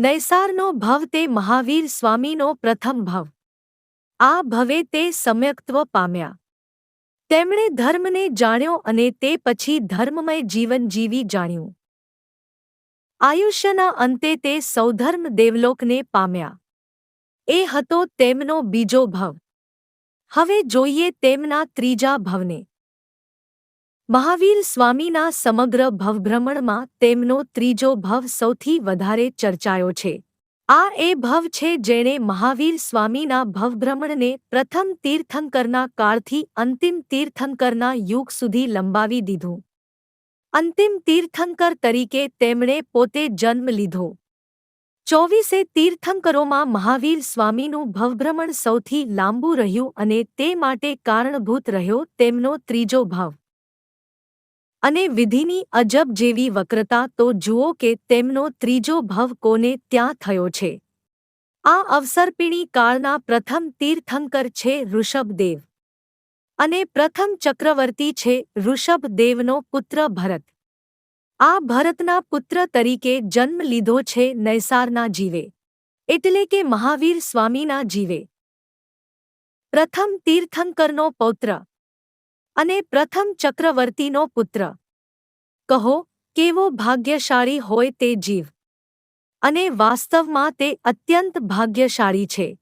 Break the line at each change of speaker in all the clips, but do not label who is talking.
નૈસારનો ભવ તે મહાવીર સ્વામીનો પ્રથમ ભવ. આ ભવે તે સમ્યક્ત્વ પામ્યા. તેમણે ધર્મને જાણ્યો અને તે પછી ધર્મમય જીવન જીવી જાણ્યું. આયુષ્યના અંતે તે સૌધર્મ દેવલોકને પામ્યા. એ હતો તેમનો બીજો ભવ. હવે જોઈએ તેમના ત્રીજા ભવને. મહાવીર સ્વામીના સમગ્ર ભવભ્રમણમાં તેમનો ત્રીજો ભવ સૌથી વધારે ચર્ચાયો છે. આ એ ભવ છે જેણે મહાવીર સ્વામીના ભવભ્રમણને પ્રથમ તીર્થંકરના કાળથી અંતિમ તીર્થંકરના યુગ સુધી લંબાવી દીધું. અંતિમ તીર્થંકર તરીકે તેમણે પોતે જન્મ લીધો. ચોવીસે તીર્થંકરોમાં મહાવીર સ્વામીનું ભવભ્રમણ સૌથી લાંબુ રહ્યું અને તે માટે કારણભૂત રહ્યો તેમનો ત્રીજો ભાવ. અને વિધિની અજબ જેવી વક્રતા તો જુઓ કે તેમનો ત્રીજો ભવ કોને ત્યાં થયો છે. આ અવસરપીણી કાળના પ્રથમ તીર્થંકર છે ઋષભદેવ. અને પ્રથમ ચક્રવર્તી છે ઋષભદેવનો પુત્ર ભરત. આ ભરતના પુત્ર તરીકે જન્મ લીધો છે નૈસારના જીવે. એટલે કે મહાવીર સ્વામીના જીવે. પ્રથમ તીર્થંકરનો પૌત્ર. અને પ્રથમ ચક્રવર્તીનો પુત્ર. કહો, કેવો ભાગ્યશાળી હોય તે જીવ. અને વાસ્તવમાં તે અત્યંત ભાગ્યશાળી છે.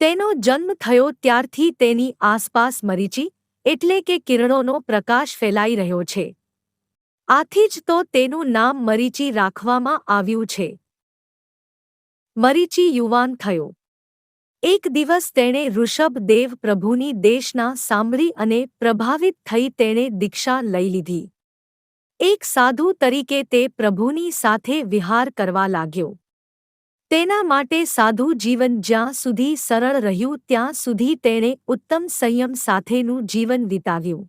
તેનો જન્મ થયો ત્યારથી તેની આસપાસ મરીચી, એટલે કે કિરણોનો પ્રકાશ ફેલાઈ રહ્યો છે. આથી જ તો તેનું નામ મરીચી રાખવામાં આવ્યું છે. મરીચી યુવાન થયો. એક દિવસ તેણે ઋષભદેવ પ્રભુની દેશના સાંભળી અને પ્રભાવિત થઈ તેણે દીક્ષા લઈ લીધી. એક સાધુ તરીકે તે પ્રભુની સાથે વિહાર કરવા લાગ્યો. તેના માટે સાધુ જીવન જ્યાં સુધી સરળ રહ્યું ત્યાં સુધી તેણે ઉત્તમ સંયમ સાથેનું જીવન વિતાવ્યું.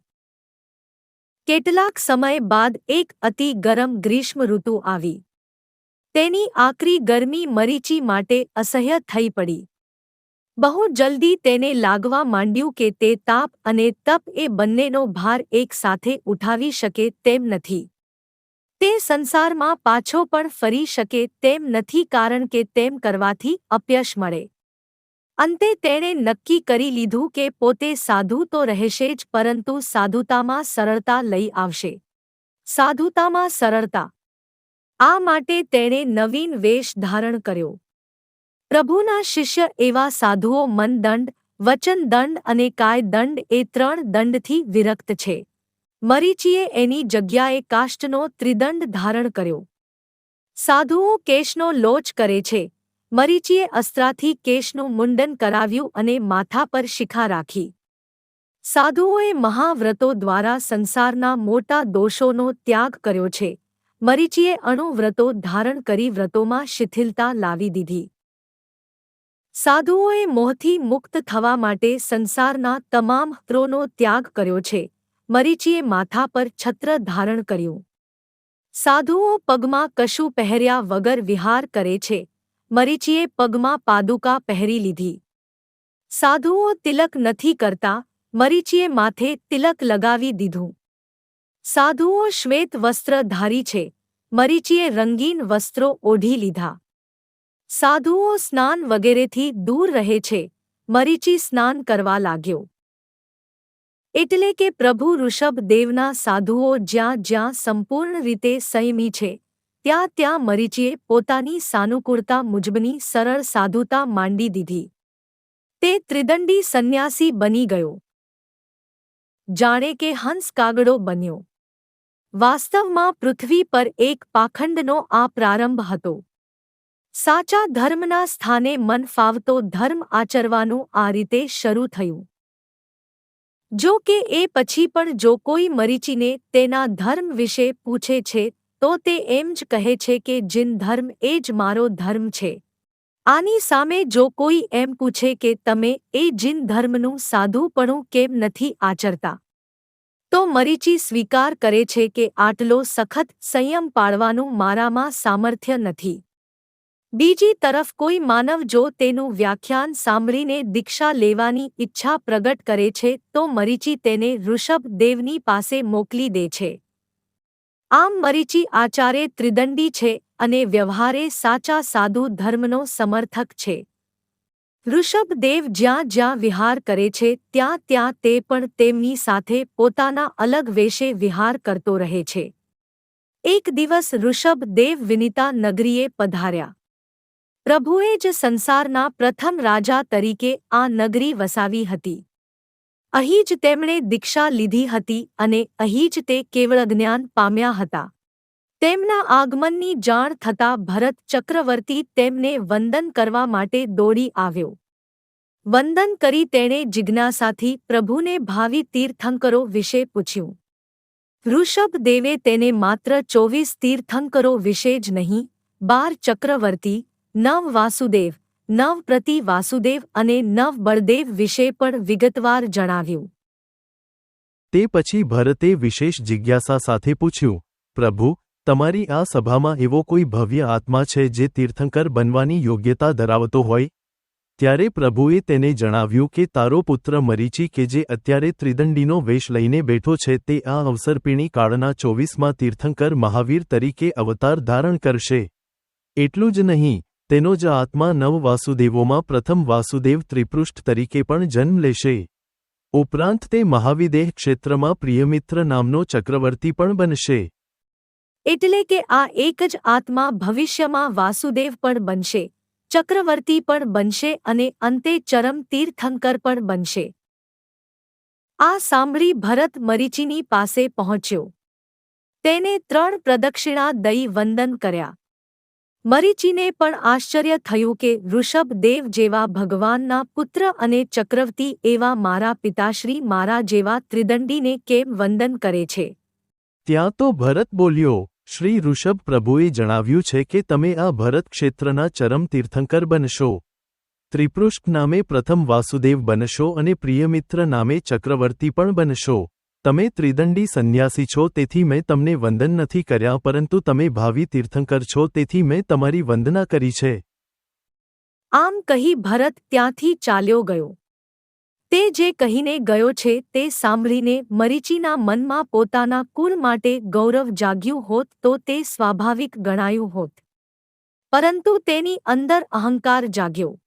કેટલાક સમય બાદ એક અતિ ગરમ ગ્રીષ્મ ઋતુ આવી. તેની આકરી ગરમી મરીચી માટે અસહ્ય થઈ પડી. બહુ જલ્દી તેને લાગવા માંડ્યું કે તે તાપ અને તપ એ બંનેનો ભાર એકસાથે ઉઠાવી શકે તેમ નથી. તે સંસારમાં પાછો પણ ફરી શકે તેમ નથી કારણ કે તેમ કરવાથી અપયશ મળે. અંતે તેણે નક્કી કરી લીધું કે પોતે સાધુ તો રહેશે જ પરંતુ સાધુતામાં સરળતા લઈ આવશે. સાધુતામાં સરળતા. આ માટે તેણે નવીન વેશ ધારણ કર્યો. પ્રભુના શિષ્ય એવા સાધુઓ મનદંડ વચનદંડ અને કાયદંડ એ ત્રણ દંડથી વિરક્ત છે. મરીચીએ એની જગ્યાએ કાષ્ટનો ત્રિદંડ ધારણ કર્યો. સાધુઓ કેશનો લોચ કરે છે. મરીચીએ અસ્ત્રાથી કેશનું મુંડન કરાવ્યું અને માથા પર શિખા રાખી. સાધુઓએ મહાવ્રતો દ્વારા સંસારના મોટા દોષોનો ત્યાગ કર્યો છે. મરીચીએ અણુવ્રતો ધારણ કરી વ્રતોમાં શિથિલતા લાવી દીધી. સાધુઓએ મોહથી મુક્ત થવા માટે સંસારના તમામ ત્રોનો ત્યાગ કર્યો છે. મરીચીએ માથા પર છત્ર ધારણ કર્યું. સાધુઓ પગમાં કશું પહેર્યા વગર વિહાર કરે છે. મરીચીએ પગમાં પાદુકા પહેરી લીધી. સાધુઓ તિલક નથી કરતા. મરીચીએ માથે તિલક લગાવી દીધું. સાધુઓ શ્વેત વસ્ત્ર ધારી છે. મરીચીએ રંગીન વસ્ત્રો ઓઢી લીધા. સાધુઓ સ્નાન વગેરેથી દૂર રહે છે. મરીચી સ્નાન કરવા લાગ્યો. એટલે કે પ્રભુ ઋષભદેવના સાધુઓ જ્યાં જ્યાં સંપૂર્ણ રીતે સંયમી છે, ત્યાં ત્યાં મરીચીએ પોતાની સાનુકૂળતા મુજબની સરળ સાધુતા માંડી દીધી. તે ત્રિદંડી સંન્યાસી બની ગયો. જાણે કે હંસ કાગડો બન્યો. વાસ્તવમાં પૃથ્વી પર એક પાખંડનો આ પ્રારંભ હતો. સાચા ધર્મના સ્થાને મન ફાવતો ધર્મ આચરવાનું આ રીતે શરૂ થયું. જો કે એ પછી પણ જો કોઈ મરીચીને તેના ધર્મ વિશે પૂછે છે, તો તે એમ જ કહે છે કે જિન ધર્મ એ જ મારો ધર્મ છે. આની સામે જો કોઈ એમ પૂછે કે તમે એ જિન ધર્મનું સાધુપણું કેમ નથી આચરતા? તો મરીચી સ્વીકાર કરે છે કે આટલો સખત સંયમ પાળવાનું મારામાં સામર્થ્ય નથી. બીજી તરફ કોઈ માનવ જો તેનું વ્યાખ્યાન સાંભળીને દીક્ષા લેવાની ઈચ્છા પ્રગટ કરે છે, તો મરીચી તેને ઋષભ દેવની પાસે મોકલી દે છે. આમ મરીચી આચારે ત્રિદંડી છે અને વ્યવહારે સાચા સાધુ ધર્મનો સમર્થક છે. ઋષભદેવ જ્યાં જ્યાં વિહાર કરે છે, ત્યાં ત્યાં તે પણ તેમની સાથે પોતાના અલગ વેશે વિહાર કરતો રહે છે. એક દિવસ ઋષભદેવ વિનિતા નગરીએ પધાર્યા. પ્રભુએ જ સંસારના પ્રથમ રાજા તરીકે આ નગરી વસાવી હતી. અહીં જ તેમણે દીક્ષા લીધી હતી અને અહીં જ તે કેવળ જ્ઞાન પામ્યા હતા. તેમના આગમનની જાણ થતાં ભરત ચક્રવર્તી તેમને વંદન કરવા માટે દોડી આવ્યો. વંદન કરી તેણે જિજ્ઞાસાથી પ્રભુને ભાવિ તીર્થંકરો વિશે પૂછ્યું. ઋષભદેવે તેને માત્ર ચોવીસ તીર્થંકરો વિશે જ નહીં, બાર ચક્રવર્તી નવ વાસુદેવ, નવ પ્રતિ વાસુદેવ અને નવ બળદેવ વિશે પણ વિગતવાર જણાવ્યું.
તે પછી ભરતે વિશેષ જિજ્ઞાસા સાથે પૂછ્યું, પ્રભુ, તમારી આ સભામાં એવો કોઈ ભવ્ય આત્મા છે જે તીર્થંકર બનવાની યોગ્યતા ધરાવતો હોય? ત્યારે પ્રભુએ તેને જણાવ્યું કે તારો પુત્ર મરીચી કે જે અત્યારે ત્રિદંડીનો વેશ લઈને બેઠો છે તે આ અવસરપીણી કાળના ચોવીસમાં તીર્થંકર મહાવીર તરીકે અવતાર ધારણ કરશે. એટલું જ નહીં તેનો જ આત્મા નવ વાસુદેવોમાં પ્રથમ વાસુદેવ ત્રિપૃષ્ઠ તરીકે પણ જન્મ લેશે. ઉપરાંત તે મહાવિદેહ ક્ષેત્રમાં પ્રિયમિત્ર નામનો ચક્રવર્તી પણ બનશે.
એટલે કે આ એક જ આત્મા ભવિષ્યમાં વાસુદેવ પણ બનશે, ચક્રવર્તી પણ બનશે અને અંતે ચરમ તીર્થંકર પણ બનશે. આ સાંભળી ભરત મરીચીની પાસે પહોંચ્યો. તેને ત્રણ પ્રદક્ષિણા દઈ વંદન કર્યા. મરીચીને પણ આશ્ચર્ય થયું કે ઋષભદેવ જેવા ભગવાનના પુત્ર અને ચક્રવર્તી એવા મારા પિતાશ્રી મારા જેવા ત્રિદંડીને કેમ વંદન કરે છે?
ત્યાં તો ભરત બોલ્યો, શ્રી ઋષભ પ્રભુએ જણાવ્યું છે કે તમે આ ભરત ક્ષેત્રના ચરમ તીર્થંકર બનશો. ત્રિપૃષ્ઠ નામે પ્રથમ વાસુદેવ બનશો અને પ્રિયમિત્ર નામે ચક્રવર્તી પણ બનશો. તમે ત્રિદંડી સંન્યાસી છો, તેથી મેં તમને વંદન નથી કર્યા, પરંતુ તમે ભાવિ તીર્થંકર છો, તેથી મેં તમારી વંદના કરી છે.
આમ કહી ભરત ત્યાંથી ચાલ્યો ગયો. તે જે કહીને ગયો છે, તે સાંભળીને મરીચીના મનમાં પોતાના કુળ માટે ગૌરવ જાગ્યું હોત, તો તે સ્વાભાવિક ગણાયું હોત. પરંતુ તેની અંદર અહંકાર જાગ્યો.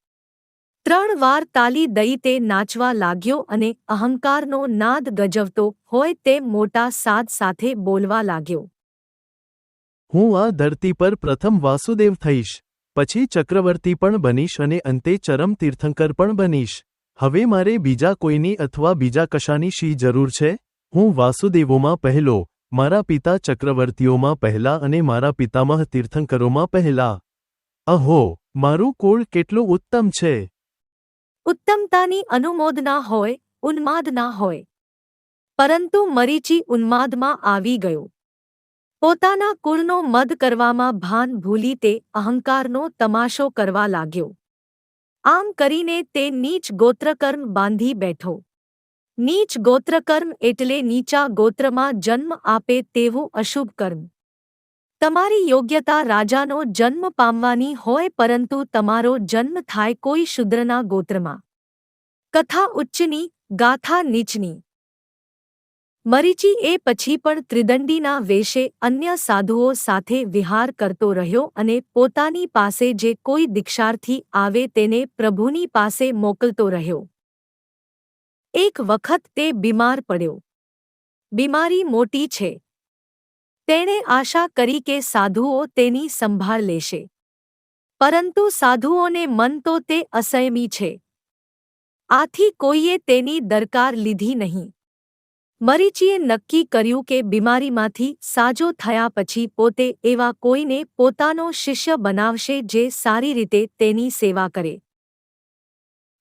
ત્રણ વાર તાલી દઈ તે નાચવા લાગ્યો અને અહંકારનો નાદ ગજવતો હોય તેમ મોટા સાદ સાથે બોલવા લાગ્યો.
હું આ ધરતી પર પ્રથમ વાસુદેવ થઈશ, પછી ચક્રવર્તી પણ બનીશ અને અંતે ચરમ તીર્થંકર પણ બનીશ. હવે મારે બીજા કોઈની અથવા બીજા કશાની શી જરૂર છે? હું વાસુદેવોમાં પહેલો, મારા પિતા ચક્રવર્તીઓમાં પહેલા અને મારા પિતામહ તીર્થંકરોમાં પહેલા. અહો, મારું કુળ કેટલું ઉત્તમ છે!
ઉત્તમતાની અનુમોદના હોય ઉન્માદ ના હોય. પરંતુ મરીચી ઉન્માદમાં આવી ગયો. પોતાના કુળનો મદ કરવામાં ભાન ભૂલી તે અહંકારનો તમાશો કરવા લાગ્યો. આમ કરીને તે નીચ ગોત્રકર્મ બાંધી બેઠો. નીચ ગોત્રકર્મ એટલે નીચા ગોત્રમાં જન્મ આપે તેવું અશુભ કર્મ તમારી યોગ્યતા રાજાનો જન્મ પામવાની હોય પરંતુ તમારો જન્મ થાય કોઈ શુદ્રના ગોત્રમાં. કથા ઉચ્ચની, ગાથા નીચની. મરીચી એ પછી પણ ત્રિદંડીના વેશે અન્ય સાધુઓ સાથે વિહાર કરતો રહ્યો અને પોતાની પાસે જે કોઈ દીક્ષાર્થી આવે તેને પ્રભુની પાસે મોકલતો રહ્યો. એક વખત તે બીમાર પડ્યો. બીમારી મોટી છે. તેણે આશા કરી કે સાધુઓ તેની સંભાળ લેશે. પરંતુ સાધુઓને મન તો તે અસયમી છે. આથી કોઈએ તેની દરકાર લીધી નહીં. મરીચીએ નક્કી કર્યું કે બીમારીમાંથી સાજો થયા પછી પોતે એવા કોઈને પોતાનો શિષ્ય બનાવશે જે સારી રીતે તેની સેવા કરે.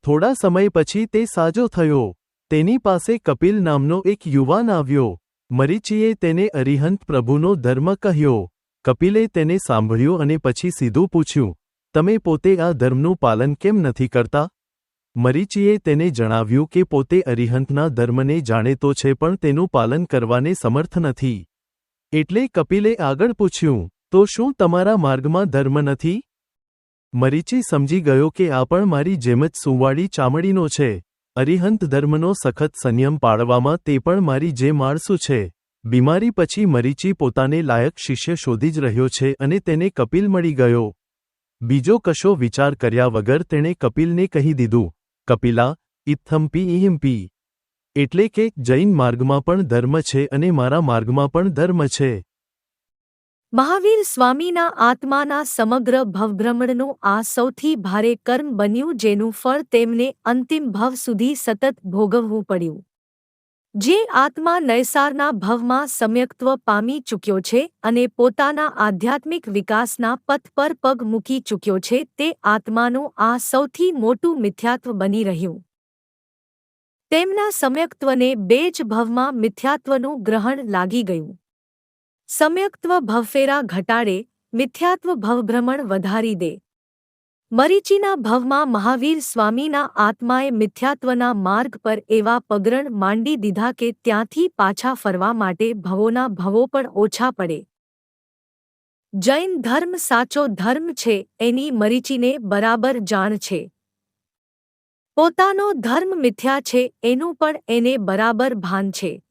થોડા સમય પછી તે સાજો થયો. તેની પાસે કપિલ નામનો એક યુવાન આવ્યો. મરીચીએ તેને અરિહંત પ્રભુનો ધર્મ કહ્યો. કપિલે તેને સાંભળ્યું અને પછી સીધું પૂછ્યું, તમે પોતે આ ધર્મનું પાલન કેમ નથી કરતા? મરીચીએ તેને જણાવ્યું કે પોતે અરિહંતના ધર્મને જાણે તો છે પણ તેનું પાલન કરવાને સમર્થ નથી. એટલે કપિલે આગળ પૂછ્યું, તો શું તમારા માર્ગમાં ધર્મ નથી? મરીચી સમજી ગયો કે આ પણ મારી જેમ જ સુંવાળી ચામડીનો છે. અરિહંત ધર્મનો સખત સંયમ પાળવામાં તે પણ મારી જે માળસું છે. બીમારી પછી મરીચી પોતાને લાયક શિષ્ય શોધી જ રહ્યો છે અને તેને કપિલ મળી ગયો. બીજો કશો વિચાર કર્યા વગર તેણે કપિલને કહી દીધું, કપિલા ઇથમ્પી ઇહિમ્પી એટલે કે જૈન માર્ગમાં પણ ધર્મ છે અને મારા માર્ગમાં પણ ધર્મ છે.
મહાવીર સ્વામીના આત્માના સમગ્ર ભવભ્રમણનું આ સૌથી ભારે કર્મ બન્યું જેનું ફળ તેમને અંતિમ ભવ સુધી સતત ભોગવવું પડ્યું. જે આત્મા નયસારના ભવમાં સમ્યક્ત્વ પામી ચૂક્યો છે અને પોતાના આધ્યાત્મિક વિકાસના પથ પર પગ મૂકી ચૂક્યો છે તે આત્માનું આ સૌથી મોટું મિથ્યાત્વ બની રહ્યું. તેમના સમ્યક્ત્વને બે જ ભવમાં મિથ્યાત્વનું ગ્રહણ લાગી ગયું. સમ્યક્ત્વ ભવફેરા ઘટાડે, મિથ્યાત્વ ભવભ્રમણ વધારી દે. મરીચીના ભવમાં મહાવીર સ્વામીના આત્માએ મિથ્યાત્વના માર્ગ પર એવા પગરણ માંડી દીધા કે ત્યાંથી પાછા ફરવા માટે ભવોના ભવો પણ ઓછા પડે. જૈન ધર્મ સાચો ધર્મ છે, એની મરીચીને બરાબર જાણ છે. પોતાનો ધર્મ મિથ્યા છે, એનું પણ એને બરાબર ભાન છે.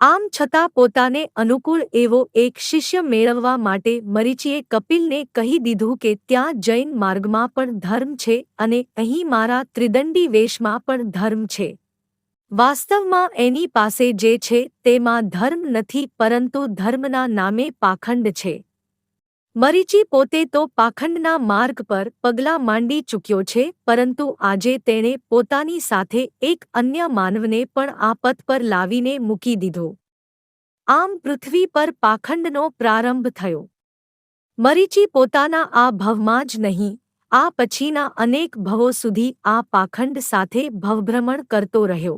આમ છતાં પોતાને અનુકૂળ એવો એક શિષ્ય મેળવવા માટે મરીચીએ કપિલને કહી દીધું કે ત્યાં જૈન માર્ગમાં પણ ધર્મ છે અને અહીં મારા ત્રિદંડી વેશમાં પણ ધર્મ છે. વાસ્તવમાં એની પાસે જે છે તેમાં ધર્મ નથી પરંતુ ધર્મના નામે પાખંડ છે. મરીચી પોતે તો પાખંડના માર્ગ પર પગલાં માંડી ચૂક્યો છે, પરંતુ આજે તેણે પોતાની સાથે એક અન્ય માનવને પણ આ પથ પર લાવીને મૂકી દીધો. આમ પૃથ્વી પર પાખંડનો પ્રારંભ થયો. મરીચી પોતાના આ ભવમાં જ નહીં, આ પછીના અનેક ભવો સુધી આ પાખંડ સાથે ભવભ્રમણ કરતો રહ્યો.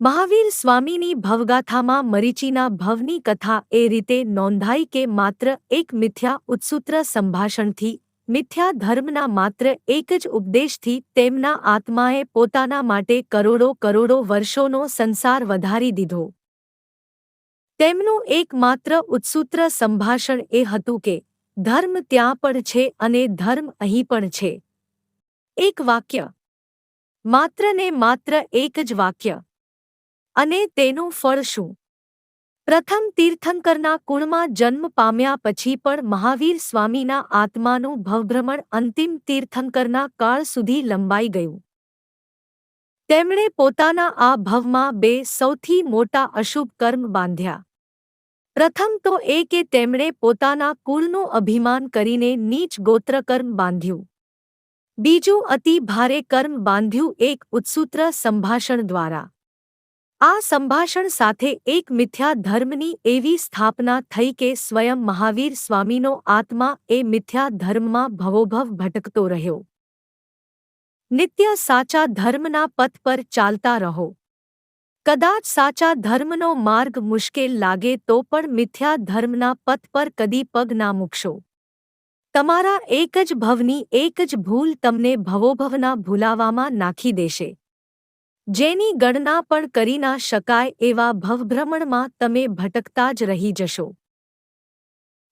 મહાવીર સ્વામીની ભવગાથામાં મરીચીના ભવની કથા એ રીતે નોંધાઈ કે માત્ર એક મિથ્યા ઉત્સૂત્ર સંભાષણથી, મિથ્યા ધર્મના માત્ર એક જ ઉપદેશથી તેમના આત્માએ પોતાના માટે કરોડો કરોડો વર્ષોનો સંસાર વધારી દીધો. તેમનું એકમાત્ર ઉત્સૂત્ર સંભાષણ એ હતું કે, ધર્મ ત્યાં પણ છે અને ધર્મ અહીં પણ છે. એક વાક્ય. માત્ર ને માત્ર એક જ વાક્ય. અને તેનું ફળ શું? પ્રથમ તીર્થંકરના કુળમાં જન્મ પામ્યા પછી પણ મહાવીર સ્વામીના આત્માનું ભવભ્રમણ અંતિમ તીર્થંકરના કાળ સુધી લંબાઈ ગયું. તેમણે પોતાના આ ભવમાં બે સૌથી મોટા અશુભ કર્મ બાંધ્યા. પ્રથમ તો એ કે તેમણે પોતાના કુળનું અભિમાન કરીને નીચ ગોત્રકર્મ બાંધ્યું. બીજું અતિ ભારે કર્મ બાંધ્યું એક ઉત્સૂત્ર સંભાષણ દ્વારા. આ સંભાષણ સાથે એક મિથ્યા ધર્મની એવી સ્થાપના થઈ કે સ્વયં મહાવીર સ્વામીનો આત્મા એ મિથ્યા ધર્મમાં ભવોભવ ભટકતો રહ્યો. નિત્ય સાચા ધર્મના પથ પર ચાલતા રહો. કદાચ સાચા ધર્મનો માર્ગ મુશ્કેલ લાગે તો પણ મિથ્યા ધર્મના પથ પર કદી પગ ના મૂકશો. તમારા એક જ ભવની એક જ ભૂલ તમને ભવોભવના ભૂલાવામાં નાખી દેશે. જેની ગણના પણ કરી ના શકાય એવા ભવભ્રમણમાં તમે ભટકતા જ રહી જશો.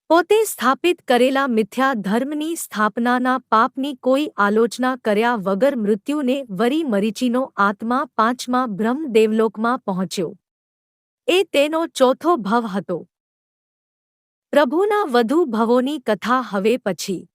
પોતે સ્થાપિત કરેલા મિથ્યા ધર્મની સ્થાપનાના પાપની કોઈ આલોચના કર્યા વગર મૃત્યુને વરી મરીચીનો આત્મા પાંચમા બ્રહ્મ દેવલોકમાં પહોંચ્યો. એ તેનો ચોથો ભવ હતો. પ્રભુના વધુ ભવોની કથા હવે પછી.